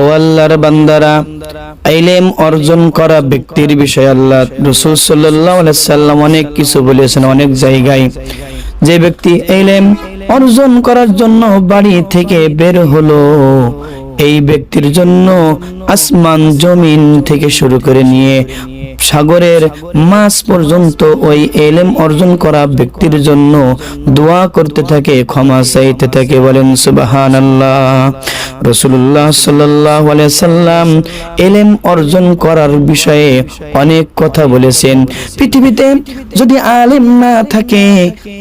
ও আল্লাহর বান্দারা, ইলম অর্জন করা ব্যক্তির বিষয়ে আল্লাহ রসুল সাল্লাম অনেক কিছু বলেছেন, অনেক জায়গায়। যে ব্যক্তি ইলম অর্জন করার জন্য বাড়ি থেকে বের হলো এই ব্যক্তির জন্য আসমান জমিন থেকে শুরু করে নিয়ে সাগরের মাছ পর্যন্ত ওই এলেম অর্জন করা ব্যক্তির জন্য দোয়া করতে থাকে, ক্ষমা চাইতে থাকে, বলেন সুবাহান আল্লাহ রসুল্লাহ সাল্লাহ সাল্লাম এলেম অর্জন করার বিষয়ে অনেক কথা বলেছেন। পৃথিবীতে যদি আলেম না থাকে,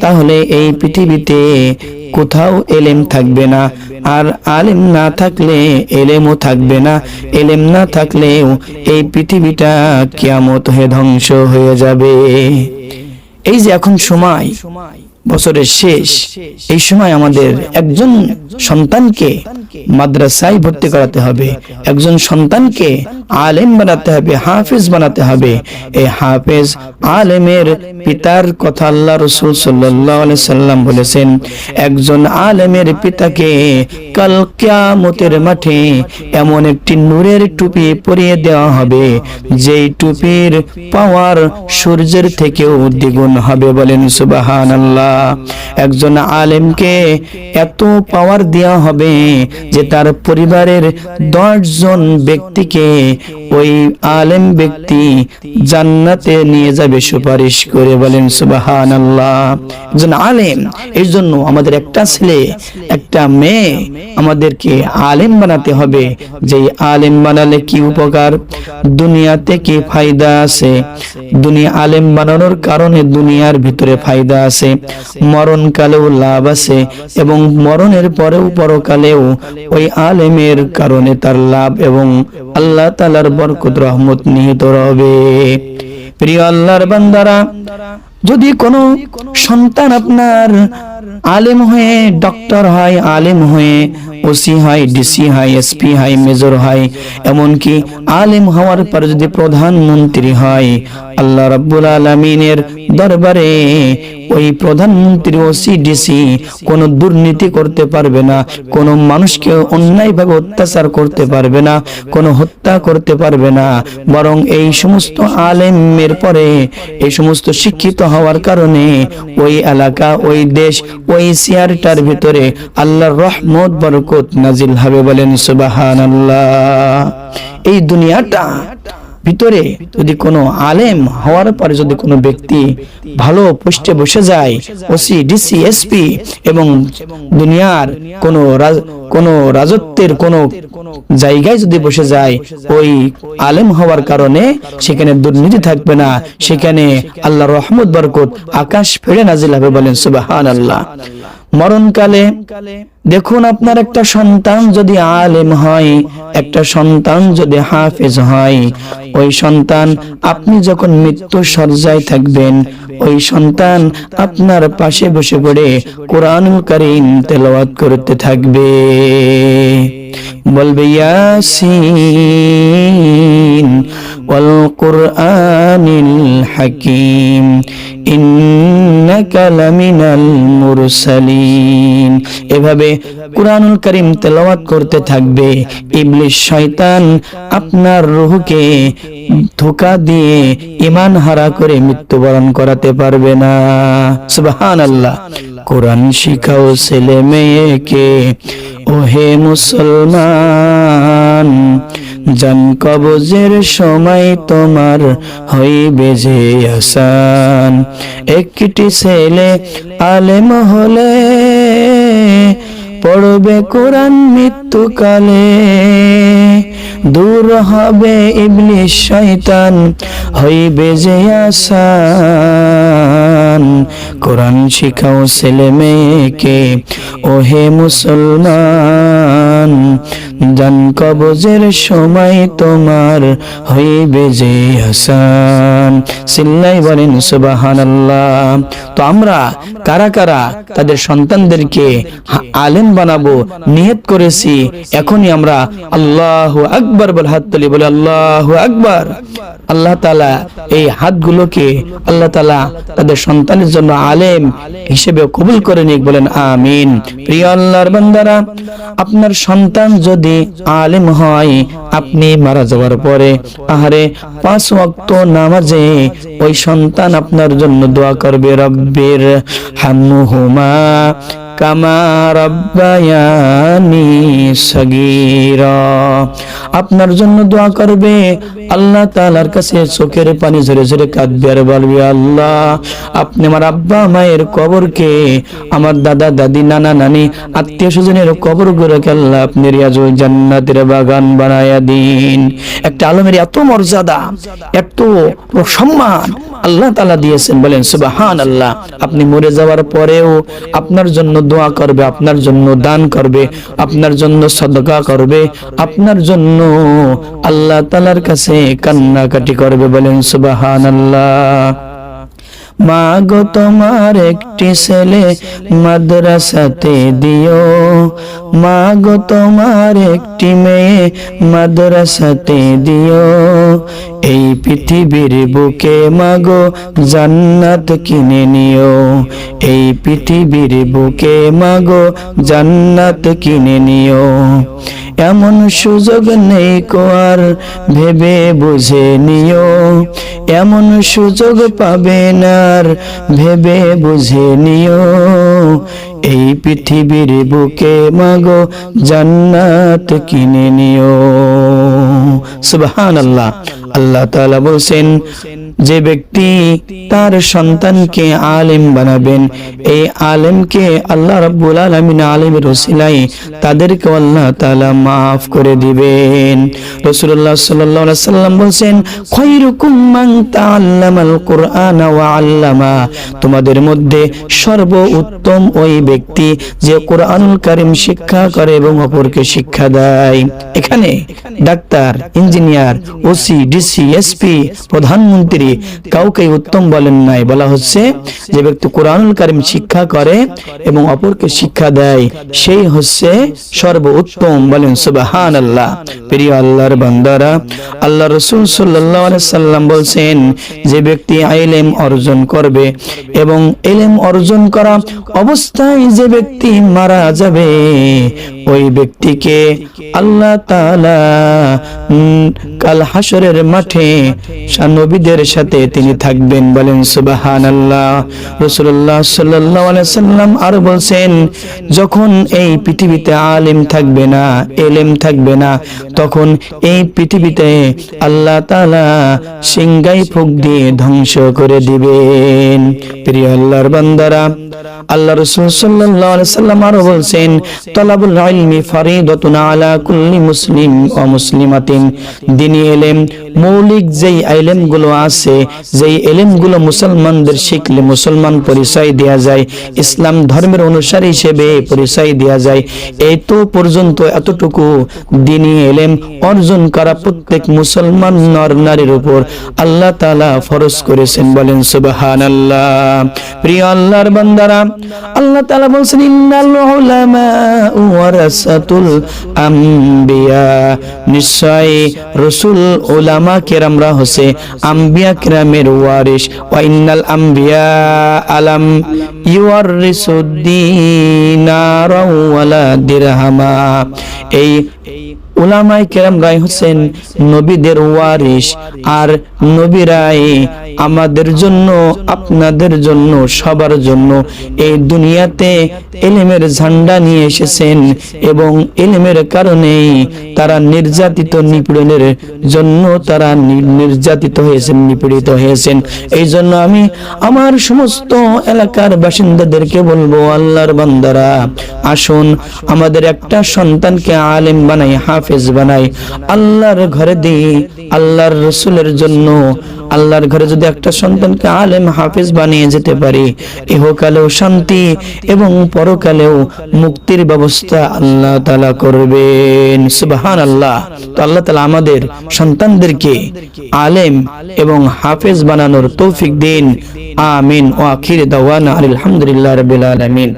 তাহলে এই পৃথিবীতে কোথাও এলেম থাকবে না। আর আলেম না থাকলে এলেমও থাকবে না। এলেম না থাকলেও এই পৃথিবীটা কিয়ামত হয়ে ধ্বংস হয়ে যাবে। এই যে এখন সময়, বছরের শেষ, এই সময় আমাদের একজন সন্তানকে মাদ্রাসায় ভর্তি করাতে হবে। একজন সন্তানকে আলেম বানাতে হবে, হাফেজ বানাতে হবে। এই হাফেজ আলেমের পিতার কথা আল্লাহ রসুল সাল্লাম বলেছেন, একজন আলেমের পিতাকে কাল কিয়ামতের মাঠে এমন একটি নূরের টুপি পরিয়ে দেওয়া হবে, যেই টুপির পাওয়ার সূর্যের থেকেও দ্বিগুণ হবে। বলেন সুবাহান আল্লাহ একজন আলেমকে এত পাওয়ার দেওয়া হবে যে তার পরিবারের দশ জন ব্যক্তিকে ওই আলেম ব্যক্তি জান্নাতে নিয়ে যাবে সুপারিশ করে বলেন সুবাহান আল্লাহ একজন আলেম এই জন্য আমাদের একটা ছেলে, একটা মেয়ে আমাদেরকে আলেম বানাতে হবে। যে আলেম বানালে কি উপকার? দুনিয়াতে কি ফায়দা আছে? দুনিয়া আলেম বানানোর কারণে দুনিয়ার ভিতরে ফায়দা আছে। মরণকালেও লাভ আছে এবং মরণের পরেও পরকালেও ওই আলেমের কারণে তার লাভ এবং আল্লাহ তালার বরকত রহমত নিহিত রবে। প্রিয় আল্লাহর বান্দারা যদি কোনো সন্তান আপনার আলেম হয়ে ডক্টর হয় আলেম হয়ে ওসি হয় ডিসি হয় এসপি হয় মেজর হয় এমনকি আলেম হওয়ার পর যদি প্রধানমন্ত্রী হয় আল্লাহ রাব্বুল আলমিনের দরবারে ওই প্রধানমন্ত্রী ওসি ডিসি কোনো দুর্নীতি করতে পারবে না, কোনো মানুষকে অন্যায়ভাবে অত্যাচার করতে পারবে না, কোনো হত্যা করতে পারবে না। বরং এই সমস্ত আলেমের পরে, এই সমস্ত শিক্ষিত হওয়ার কারণে ওই এলাকা, ওই দেশ, ওই সিয়ারটার ভিতরে আল্লাহর রহমত, বরকত নাজিল হবে বলেন সুবাহান এই দুনিয়াটা ভিতরে যদি কোনো আলেম হওয়ার পরে যদি কোনো ব্যক্তি ভালো পোস্টে বসে যায়, ওসি, ডিসি, এসপি এবং দুনিয়ার কোনো কোনো রাজত্বের কোনো জায়গায় যদি বসে যায়, ওই আলেম হওয়ার কারণে সেখানে দুর্নীতি থাকবে না। সেখানে আল্লাহ রহমত, বরকত আকাশ ফেড়ে নাজিল হবে বলেন সুবাহান আল্লাহ মরণকালে দেখুন আপনার একটা সন্তান যদি আলেম হয় একটা সন্তান যদি হাফেজ হয় ওই সন্তান আপনি যখন মৃত্যু সজ্জায় থাকবেন ওই সন্তান আপনার পাশে বসে পড়ে কোরআনুল করিম তেলাওয়াত করতে থাকবে। বলবে ইয়াসিন ওয়াল কুরআনিল হাকিম ইন্নাকা এভাবে কুরআনুল করিম তেলাওয়াত করতে থাকবে। ইবলিশ শয়তান আপনার রূহকে ধোকা দিয়ে ইমান হারা করে মৃত্যুবরণ করাতে পারবে না। সুবহানাল্লাহ। কোরআন শিখাও ছেলে মেয়েকে ওহে মুসলমান জান কবজের সময় তোমার হইবে যে আসান। একটি ছেলে আলেম হলে পড়বে কোরআন মৃত্যুকালে। দূর হবে ইবলিশ শয়তান, হইবে যে আসান। কোরআন শিখাও ছেলে মেয়েকে, ওহে মুসলমান, জান কবজের সময় তোমার হইবে যে হাসান সিল্লাই বলেন সুবাহান তো আমরা কারা কারা তাদের সন্তানদেরকে আলেম বানাবো, নিহত করেছি, এখনই আমরা আল্লাহ আকবার বলে হাত তুলি, বলে আল্লাহ আকবার। আল্লাহ তালা এই হাতগুলোকে আল্লাহ তালা তাদের সন্তানের জন্য আলেম হিসেবে কবুল করে নিক, বলেন আমিন। প্রিয় আল্লাহর বান্দারা, আপনার সন্তান যদি আলেম হয়, আপনি মারা যাওয়ার পরে আহারে পাঁচ ওয়াক্ত নামাজে ওই সন্তান আপনার জন্য দোয়া করবে, রব্বের হামুহুমা আপনার জন্য দোয়া করবে, আল্লাহ তাআলার কাছে চোখের পানি ঝরে ঝরে কাঁদবে। আর বলবে, আল্লাহ, আপনি আমার আব্বা মায়ের কবরকে, আমার দাদা, দাদি, নানা, নানি, আত্মীয় স্বজনের কবর গুলোকে আল্লাহ আপনি রিয়াজুল জান্নাতের বাগান বানায়া দিন। একটা আলমের এত মর্যাদা, এত সম্মান আল্লাহ তালা দিয়েছেন, বলেন সুবাহান আল্লাহ আপনি মরে যাওয়ার পরেও আপনার জন্য দোয়া করবে, আপনার জন্য দান করবে, আপনার জন্য সদকা করবে, আপনার জন্য আল্লাহ তালার কাছে কান্নাকাটি করবে, বলেন সুবাহান আল্লাহ মা গো তোমার একটি ছেলে মাদ্রাসাতে দিও। মা গো তোমার একটি মেয়ে মাদ্রাসাতে দিও। এই পৃথিবীর বুকে মাগো জান্নাত কিনে নিও। এই পৃথিবীর বুকে মাগো জান্নাত কিনে নিও। এমন সুযোগ নেই কোয়ার ভেবে বুঝে নিও। এমন সুযোগ পাবে না ভেবে বুঝে নিও। এই পৃথিবীর বুকে মাগো জান্নাত কিনে নিও। সুবহান আল্লাহ আল্লাহ তাআলা বলছেন, যে ব্যক্তি তার সন্তানকে আলেম বানাবেন, এই আলেমকে আল্লাহ রাব্বুল আলামিন আলেমের ওসিলাই তাদেরকে আল্লাহ তাআলা maaf করে দিবেন। রাসূলুল্লাহ সাল্লাল্লাহু আলাইহি সাল্লাম বলেন খায়রুকুম মান তাআল্লামাল কুরআন ওয়া আল্লামা। তোমাদের মধ্যে সর্ব উত্তম ওই ব্যক্তি যে কোরআনুল কারীম শিক্ষা করে এবং অপরকে শিক্ষা দেয়। এখানে doctor, engineer, OC, DC, SP, প্রধানমন্ত্রী কাউকে উত্তম বলেন নাই। বলা হচ্ছে যে ব্যক্তি কোরআনুল কারিম শিক্ষা করে এবং অপরকে শিক্ষা দেয়, সেই হচ্ছে সর্ব উত্তম বলেন সুবাহান আল্লাহ প্রিয় আল্লাহর বান্দারা, আল্লাহ রসুল সাল্লাহ সাল্লাম বলছেন যে ব্যক্তি আইলেম অর্জন করবে এবং এলেম অর্জন করা অবস্থায় যে ব্যক্তি মারা যাবে, ওই ব্যক্তিকে আল্লাহ তাআলা কাল হাসরের মাঠে নবীদের সাথে তিনি থাকবেন বলেন সুবাহান আল্লাহ রসুল্লাহ সাল্লাহ সাল্লাম আর বলছেন, যখন এই পৃথিবীতে আলেম থাকবে না, এলেম থাকবে না, তখন এই পৃথিবীতে আল্লাহ তালা সিংগাই ফুক দিয়ে ধ্বংস করে দিবেন। প্রিয় আল্লাহর বান্দারা, আল্লাহ রসুল মুসলমানদের শিখলে মুসলমান পরিচয় দেয়া যায়, ইসলাম ধর্মের হিসেবে পরিচয় যায়। এই তো পর্যন্ত এতটুকু দিনী এলেম অর্জন করা প্রত্যেক মুসলমান নর নারীর উপর আল্লাহ তাআলা ফরজ করেছেন বলেন, সুবহানাল্লাহ। প্রিয় আল্লাহর আল্লাহ তাআলা বলছেন ইন্নাল উলামা ওয়ারাসাতুল আম্বিয়া। নিশ্চয় রাসূল, উলামা কেরামরা হচ্ছে আম্বিয়া কেরামের ওয়ারিস ওয়া ইন্নাল আম্বিয়া আলাম ইউয়ারিসুদ্দিনার ওয়ালা দিরহামা। এই উলামাই কেরাম রায় হোসেন নবীদের ওয়ারিস আর নবীরাই আমাদের জন্য, আপনাদের জন্য, সবার জন্য এই দুনিয়াতে এলেমের ঝান্ডা নিয়ে এসেছেন এবং এলেমের কারণেই তারা নির্যাতিত নিপীড়নের জন্য তারা নির্যাতিত হয়েছেন, নিপীড়িত হয়েছেন। এই জন্য আমি আমার সমস্ত এলাকার বাসিন্দাদেরকে বলব, আল্লাহর বান্দারা, আসুন, আমাদের একটা সন্তানকে আলেম বানাই, হাফেজ বানাই, আল্লাহর ঘরে দিই আল্লাহর রসুলের জন্য, আল্লাহর ঘরে যদি একটা সন্তানকে আলেম, হাফিজ বানিয়ে যেতে পারি, ইহকালেও শান্তি এবং পরকালেও মুক্তির ব্যবস্থা আল্লাহ তালা করবেন। সুবাহান আল্লাহ তো আল্লাহ তালা আমাদের সন্তানদেরকে আলেম এবং হাফেজ বানানোর তৌফিক দিন। আমিন। ও আখির দাওয়ানা আলহামদুলিল্লাহ রবিল আলমিন।